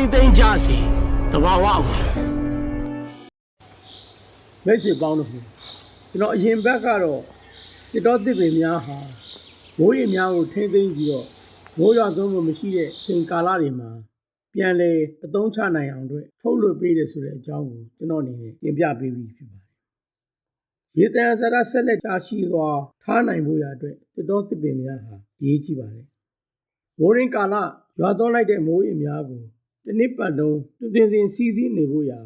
မ့်သိမ့်ကြစေတဘာဝဝင်မိတ်ဆွေပေါင်းတို့ကျွန်တော်အရင်ဘက်ကတော့တိတော်တစ်ပင်များဟာမိုးရေများကိုထိမ့်သိမ့်ပြီးတော့မိုးရွာသွန်းမှုမရှိတဲ့အချိန်ကာလတွေမှာပြန်လေအသုံးချနိုင်အောင်အတွက်ထုတ်လွှတ်ပေးတယ်ဆိုတဲ့အကြောင်းကိုကျွန်တော်အနေနဲ့တင်ပြပေးပြီးဖြစ်ပါတယ်။ရေတံစရဆက်လက်ချရှိသွားထားနိုင်ဖို့ရအတွက်တိတော်တစ်ပင်များဟာအရေးကြီးပါတယ်။မိုးရင်းကာလရွာသွန်းလိုက်တဲ့မိုးရေများကို တစ်နှစ်ပတ်လုံးတည်တည်စီးစီးနေဖို့ရာ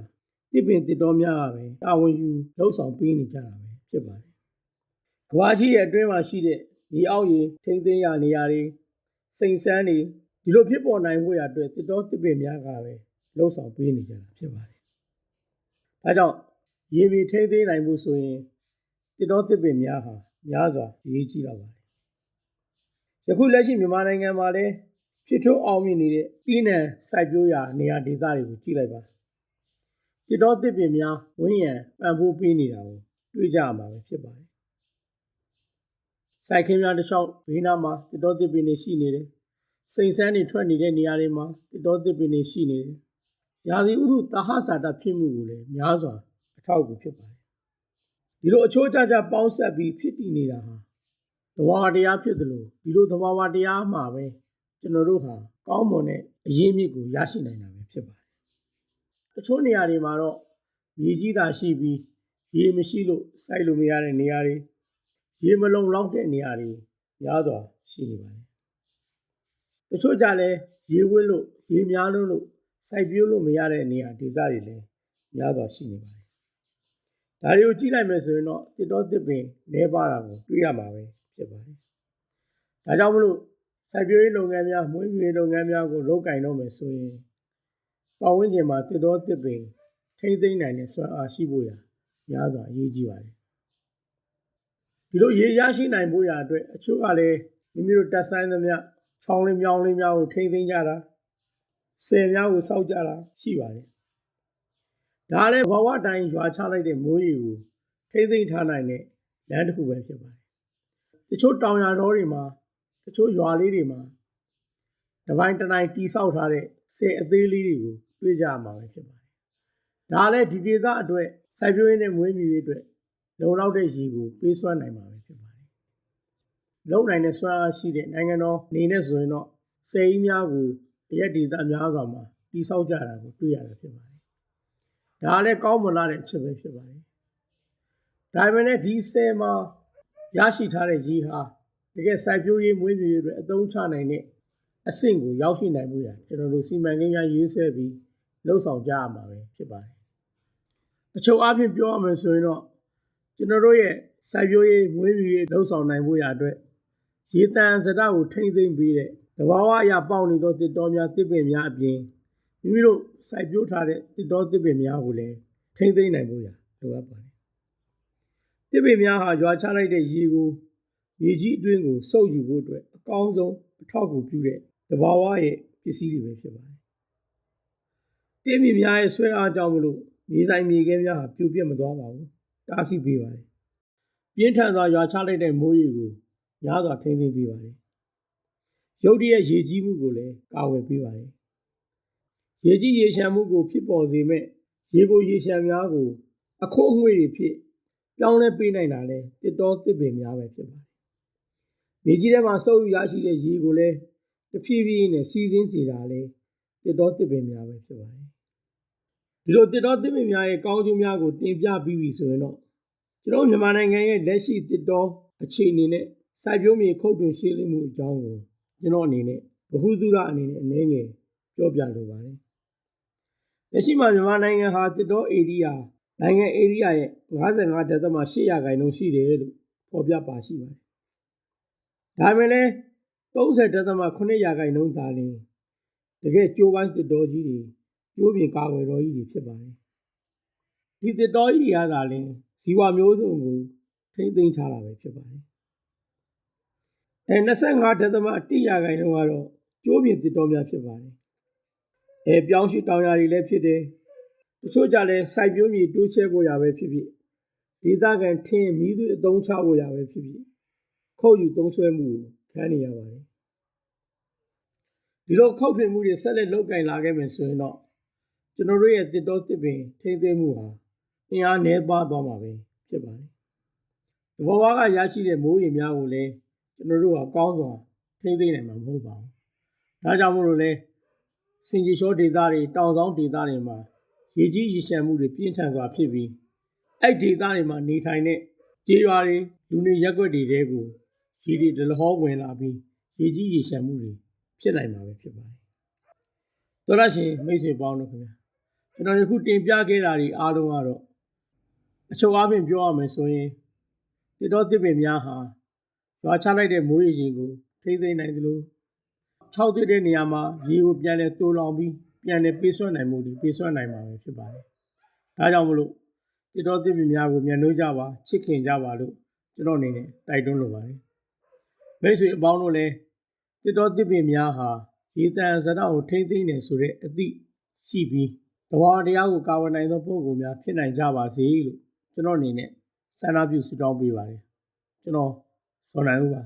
တစ်ပင်တစ်တော်များကပဲတာဝန်ယူလှုပ်ဆောင်ပေးနေကြတာပဲဖြစ်ပါတယ်။ကဘာကြီးရဲ့အတွင်းမှာရှိတဲ့ဒီအောက်ရေထိမ့်သိမ်းရနေရာတွေစိန်ဆန်းတွေဒီလိုဖြစ်ပေါ်နိုင်ဖို့ရအတွက်တစ်တော်တစ်ပင်များကပဲလှုပ်ဆောင်ပေးနေကြတာဖြစ်ပါတယ်။ဒါကြောင့်ရေမြေထိမ့်သိမ်းနိုင်ဖို့ဆိုရင်တစ်တော်တစ်ပင်များဟာများစွာအရေးကြီးတော့ပါတယ်။ယခုလက်ရှိမြန်မာနိုင်ငံမှာလည်း ဖြစ်ထွန်းအောင်မြင်နေတဲ့တီးနံစိုက်ပျိုးရာနေရာဒေသတွေကိုကြည့်လိုက်ပါစစ်တော်တစ်ပင်များဝန်းရံပံ့ပိုးပေးနေတာကိုတွေ့ကြရမှာပဲဖြစ်ပါတယ်စိုက်ခင်းများတစ်လျှောက်ဘေးနားမှာစစ်တော်တစ်ပင်တွေရှိနေတယ်စိန်ဆန်းတွေထွက်နေတဲ့နေရာတွေမှာစစ်တော်တစ်ပင်တွေရှိနေတယ်ရာသီဥတုတဟဇာတာဖြစ်မှုကိုလည်းများစွာအထောက်အကူဖြစ်ပါတယ်ဒီလိုအချိုးကျကျပေါင်းဆက်ပြီးဖြစ်တည်နေတာဟာသဘာဝတရားဖြစ်တယ်လို့ဒီလိုသဘာဝတရားမှာပဲ ကျွန်တော်တို့ဟာကောင်းမွန်တဲ့အရေးမြစ်ကိုရရှိနိုင်တာပဲဖြစ်ပါတယ်။တချို့နေရာတွေမှာတော့မြေကြီးသာရှိပြီးရေမရှိလို့စိုက်လို့မရတဲ့နေရာတွေရေမလုံလောက်တဲ့နေရာတွေများစွာရှိနေပါတယ်။တချို့ကြလည်းရေဝင်းလို့ရေများလို့လို့စိုက်ပျိုးလို့မရတဲ့နေရာဒေသတွေလည်းများစွာရှိနေပါတယ်။ဒါတွေကိုကြည့်လိုက်မယ်ဆိုရင်တော့တစ်တော်တစ်ပင်နေပါတာကိုတွေ့ရမှာပဲဖြစ်ပါတယ်။ဒါကြောင့်မလို့ စိုက်ပျိုးရေးလုပ်ငန်းများမွေးမြူရေးလုပ်ငန်းများကိုလုပ်ကင်တော့မယ်ဆိုရင်ပတ်ဝန်းကျင်မှာတစ်တော်တစ်ပင်ထိမ့်သိမ့်နိုင်တဲ့စွမ်းအားရှိဖို့ရာများစွာအရေးကြီးပါတယ်ဒီလိုရေရရှိနိုင်ဖို့ရာအတွက်အချို့ကလည်းမိမိတို့တက်ဆိုင်သမျှချောင်းလေးမြောင်းလေးများကိုထိမ့်သိမ့်ကြတာဆယ်များကိုစောက်ကြတာရှိပါတယ်ဒါလည်းဘဝတိုင်းရွာချလိုက်တဲ့မိုးရေကိုထိမ့်သိမ့်ထားနိုင်တဲ့လမ်းတစ်ခုပဲဖြစ်ပါတယ်တချို့တောင်ယာတော်တွေမှာ တချို့ရွာလေးတွေမှာတပိုင်းတစ်တိုင်းတီဆောက်ထားတဲ့ဆယ်အသေးလေးတွေကိုတွေ့ကြရမှာပဲဖြစ်ပါတယ်။ဒါလည်းဒီဒေသအတွက်စိုက်ပျိုးရေးနဲ့မွေးမြူရေးအတွက်လုံလောက်တဲ့ရေကိုပေးစွမ်းနိုင်မှာပဲဖြစ်ပါတယ်။လုံနိုင်တဲ့စွမ်းအားရှိတဲ့နိုင်ငံတော်အနေနဲ့ဆိုရင်တော့ဆယ်ကြီးများကိုအရက်ဒေသများစွာမှာတီဆောက်ကြတာကိုတွေ့ရတာဖြစ်ပါတယ်။ဒါလည်းကောင်းမွန်လာတဲ့အချက်ပဲဖြစ်ပါတယ်။ဒါပေမဲ့လည်းဒီဆယ်မှာရရှိထားတဲ့ရေဟာ တကယ်စိုက်ပျိုးရေးမွေးမြူရေးအတွက်အသုံးချနိုင်တဲ့အဆင့်ကိုရောက်ရှိနိုင်မှုရကျွန်တော်တို့စီမံကိန်းများရေးဆွဲပြီးလှုပ်ဆောင်ကြရမှာပဲဖြစ်ပါတယ်။အချုပ်အပြင်ပြောရမယ်ဆိုရင်တော့ကျွန်တော်တို့ရဲ့စိုက်ပျိုးရေးမွေးမြူရေးလှုပ်ဆောင်နိုင်မှုရအတွက်ရေတံစဒကိုထိမ့်သိမ့်ပြီးတဲ့တဘာဝအရာပေါက်နေသောတစ်တော်များတစ်ပင်များအပြင်မိမိတို့စိုက်ပျိုးထားတဲ့တစ်တော်တစ်ပင်များကိုလည်းထိမ့်သိမ့်နိုင်မှုရလိုအပ်ပါတယ်။တစ်ပင်များဟာရွာချလိုက်တဲ့ရေကို မြေကြီးအတွင်းကိုစုပ်ယူဖို့အတွက်အကောင်းဆုံးအထောက်အကူပြုတဲ့တဘာဝရဲ့ပစ္စည်းတွေပဲဖြစ်ပါတယ်။တင်းမြင့်များရဲ့ဆွဲအားကြောင့်မလို့မြေဆိုင်မြေခဲများဟာပြိုပြက်မသွားပါဘူး။တားဆီးပေးပါတယ်။ပြင်းထန်စွာရွာချလိုက်တဲ့မိုးရေကိုများစွာထိန်းသိမ်းပေးပါတယ်။ရုတ်တရက်ရေကြီးမှုကိုလည်းကာဝယ်ပေးပါတယ်။ရေကြီးရေရှမ်းမှုကိုဖြစ်ပေါ်စေမဲ့ရေကိုရေရှမ်းများကိုအခိုးအငွေ့တွေဖြစ်ပြောင်းလဲပေးနိုင်တာလဲတစ်တော်တစ်ပင်များပဲဖြစ်ပါတယ်။ မြေကြီးထဲမှာစုပ်ယူရရှိတဲ့ရေကိုလည်းတဖြည်းဖြည်းနဲ့စီးစင်းစေတာလေတစ်တော်တစ်ပင်များပဲဖြစ်ပါတယ်ဒီလိုတစ်တော်တစ်ပင်များရဲ့ကောင်းကျိုးများကိုတင်ပြပြီးပြီဆိုရင်တော့ကျွန်တော်မြန်မာနိုင်ငံရဲ့လက်ရှိတစ်တော်အခြေအနေနဲ့စိုက်ပျိုးမြေခုတ်တွင်ရှင်းလင်းမှုအကြောင်းကိုကျွန်တော်အနေနဲ့ဗဟုသုတအနေနဲ့အနေငယ်ပြောပြလိုပါတယ်လက်ရှိမှာမြန်မာနိုင်ငံဟာတစ်တော်ဧရိယာနိုင်ငံဧရိယာရဲ့55.8ရာခိုင်နှုန်းရှိတယ်လို့ဖော်ပြပါရှိပါတယ် ဒါပေမဲ့လည်း30.8ရာခိုင်နှုန်းသာလျှင်တကယ်ကြိုးပမ်းတစ်တော်ကြီးတွေကျိုးပြင်ကာကွယ်တော်ကြီးတွေဖြစ်ပါတယ်ဒီတစ်တော်ကြီးတွေကသာလျှင်ဇီဝမျိုးစုံကိုထိမ့်သိမ်းထားတာပဲဖြစ်ပါတယ်အဲ25.1ရာခိုင်နှုန်းကတော့ကျိုးပြင်တစ်တော်များဖြစ်ပါတယ်အဲပြောင်းရွှေ့တောင်ယာတွေလည်းဖြစ်တယ်တချို့ကြလည်းစိုက်ပျိုးမြေတိုးချဲ့ဖို့ရပဲဖြစ်ဖြစ်ဒေသခံထင်းမီးသွေးအသုံးချဖို့ရပဲဖြစ်ဖြစ် ခုတ်ယူသုံးဆွဲမှုကိုခံနေရပါတယ်ဒီလိုခောက်ထွေမှုတွေဆက်လက်လုပ်ကင်လာခဲ့မယ်ဆိုရင်တော့ကျွန်တော်တို့ရဲ့တစ်တော်တစ်ပင်ထိမ့်သိမ်းမှုဟာအင်အားနည်းပါးသွားမှာပဲဖြစ်ပါတယ်။သဘောဝါကရရှိတဲ့မိုးရေများကိုလည်းကျွန်တော်တို့ကကောင်းစွာထိမ့်သိမ်းနိုင်မှာမဟုတ်ပါဘူး။ဒါကြောင့်မို့လို့လဲစင်ကြီးရှောဒေသတွေတောင်ဆောင်ဒေသတွေမှာရေကြီးရေရှမ်းမှုတွေပြင်းထန်စွာဖြစ်ပြီးအဲ့ဒေသတွေမှာနေထိုင်တဲ့ကျေးရွာတွေလူနေရပ်ကွက်တွေတဲကို ရေတွေဒလဟောဝင်လာပြီးရေကြီးရေရှမ်းမှုတွေဖြစ်နိုင်မှာပဲဖြစ်ပါတယ်။သောရရှင်မိတ်ဆွေပေါင်းတို့ခင်ဗျာကျွန်တော်ယခုတင်ပြခဲ့တာတွေအားလုံးကတော့အချုပ်အားဖြင့်ပြောရမယ်ဆိုရင်တိတော်တစ်ပင်များဟာရွာချလိုက်တဲ့မိုးရေချိန်ကိုထိမ့်သိမ်းနိုင်သလို၆တွေ့တဲ့နေရာမှာရေကိုပြန်လဲတိုးလောင်ပြီးပြန်လဲပေးဆွတ်နိုင်မှုတွေပေးဆွတ်နိုင်မှာပဲဖြစ်ပါတယ်။ဒါကြောင့်မလို့တိတော်တစ်ပင်များကိုမြန်လို့ကြပါချစ်ခင်ကြပါလို့ကျွန်တော်အနေနဲ့တိုက်တွန်းလိုပါတယ်။ မိတ်ဆွေအပေါင်းတို့လည်းတိတော်တစ်ပင်များဟာရေတန်စရကိုထိမ့်သိမ်းနေဆိုတဲ့အသည့်ရှိပြီးတဘာဝတရားကိုကာဝယ်နိုင်သောပုဂ္ဂိုလ်များဖြစ်နိုင်ကြပါစေလို့ကျွန်တော်အနေနဲ့ဆန္ဒပြုဆုတောင်းပေးပါတယ်။ကျွန်တော်စောနိုင်ဦးပါ